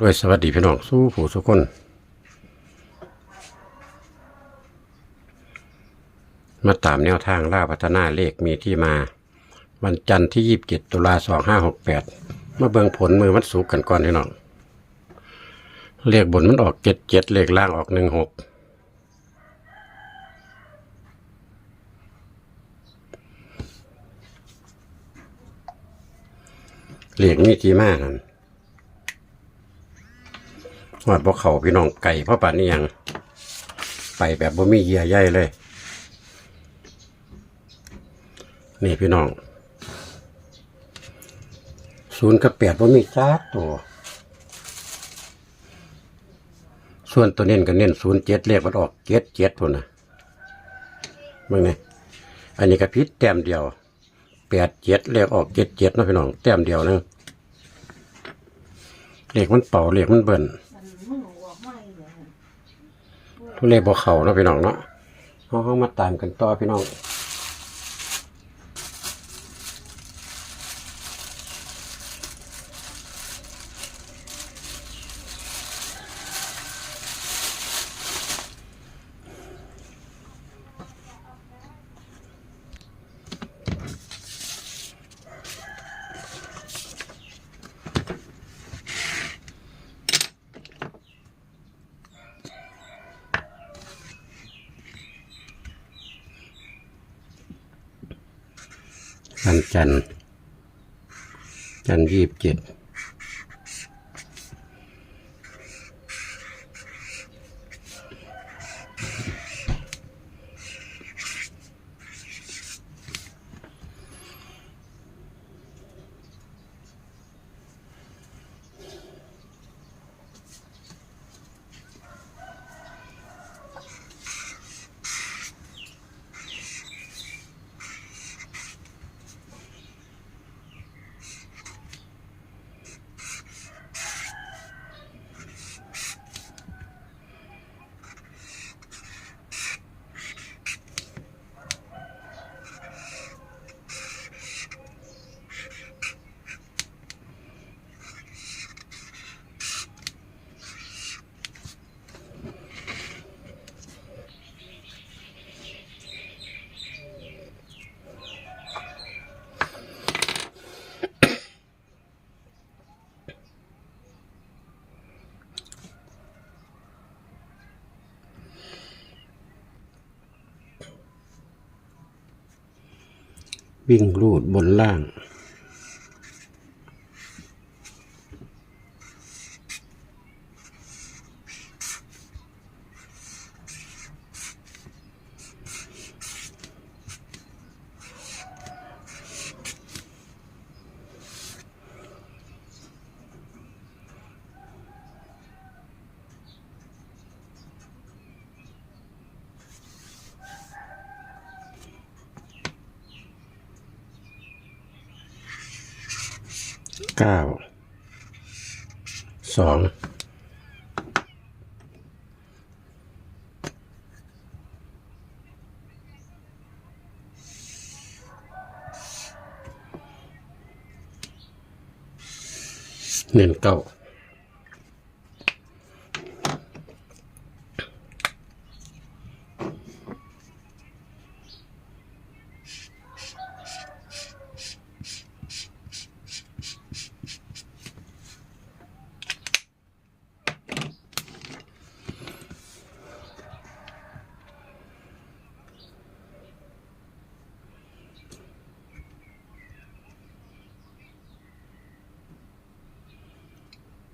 ด้วยสวัสดีพี่น้องสู้ผู้สุกคนมาตามแนวทางล่าพัฒนาเลขมีที่มา วันจันทร์ที่27ตุลา2568มาเบิงผลมือวันศุกกันก่อนพี่น้องเลขบนมันออก77เจ็ดเลขล่างออก16เลขมีที่มานั่น หอดบ่เขาพี่น้องไก่พ่อป่านนี้ยัง ไปแบบบ่มีเยียใยเลย นี่พี่น้องศูนย์กับแปดบ่มีจ้าตัว ส่วนตัวเน้นก็เน้นศูนย์เจ็ดเลขมันออกเจ็ดเจ็ดพุ่นนะมื่อไงอันนี้ก็พิษแต้มเดียวแปดเจ็ดเลขออกเจ็ดเจ็ดนะพี่น้องแต้มเดียวนึงเลขมันเป่าเลขมันเบิ่น ทุเรศบ่เขาเนาะพี่น้องเนาะเขาเขามาตามกันต่อพี่น้อง วันจันทร์จันทร์ยี่สิบเจ็ด วิ่งลูดบนล่าง เก้าสองหนึ่งเก้า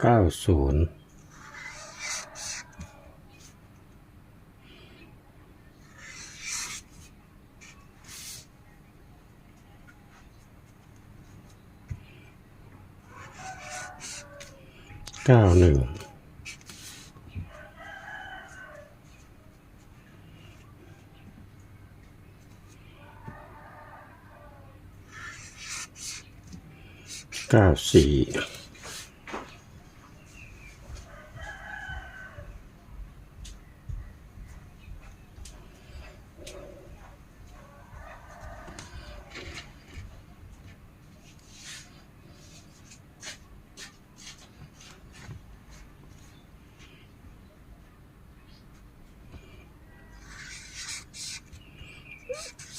เก้าศูนย์เก้าหนึ่งเก้าสี่ เ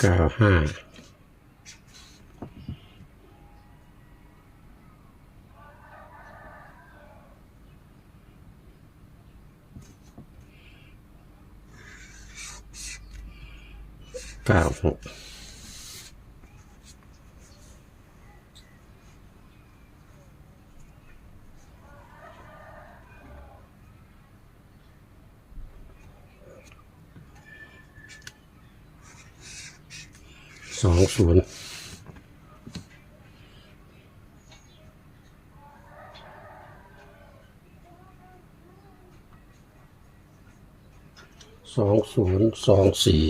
เก้าห้าเก้าหก สองศูนย์สองศูนย์สองสี่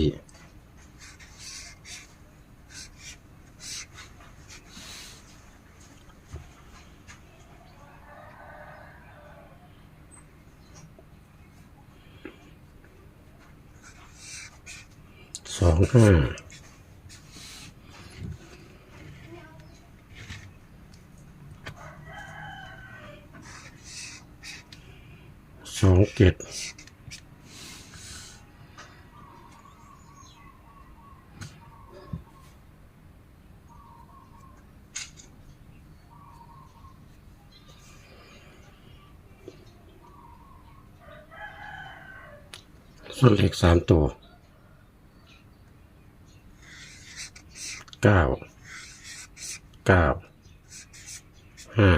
สองห้า สองเจ็ดส่วนเลขสามตัวเก้าเก้าห้า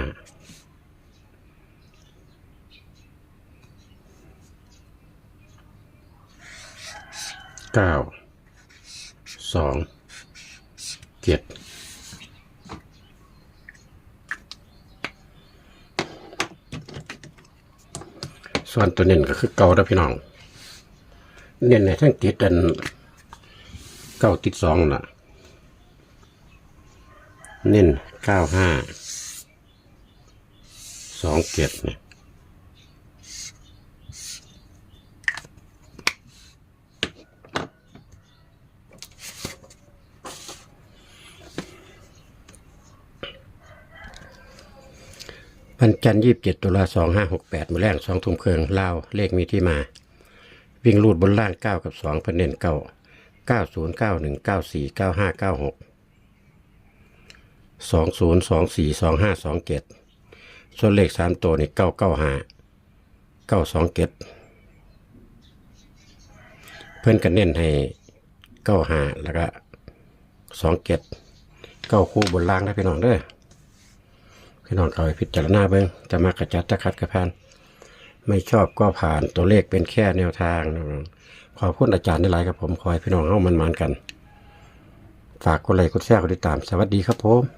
เก้าสองเจ็ดส่วนตัวเน้นก็คือเก่าแล้วพี่น้อง เน้นในทั้งติดกันเก้าติดสองน่ะ เน้นเก้าห้าสองเจ็ดเนี่ย วันจันทร์ยี่สิบเจ็ดตุลาสองห้าหกแปดมือแรกสองทุ่มเครื่องเล่าเลขมีที่มา วิ่งรูดบนล่างเก้ากับสองเพันเนนเก้าเก้าศูนย์เก้าหนึ่งเก้าสี่เก้าห้าเก้าหกสองศูนย์สองสี่สองห้าสองเจ็ดส่วนเลขสามตัวนี่เก้าเก้าห้าเก้าสองเจ็ดเพื่อนกันเน้นให้เก้าห้าแล้วก็สองเจ็ดเก้าคู่บนล่างนะพี่น้องเด้อ พี่น้องเอาไปพิจารณาเบิ้งจะมากระจัดจะคัดกระพานไม่ชอบก็ผ่านตัวเลขเป็นแค่แนวทางนะครับขอบคุณอาจารย์ได้หลายครับผมคอยพี่น้องเข้ามันมันกัน ฝากกดไลค์กดแชร์กดติดตาม สวัสดีครับผม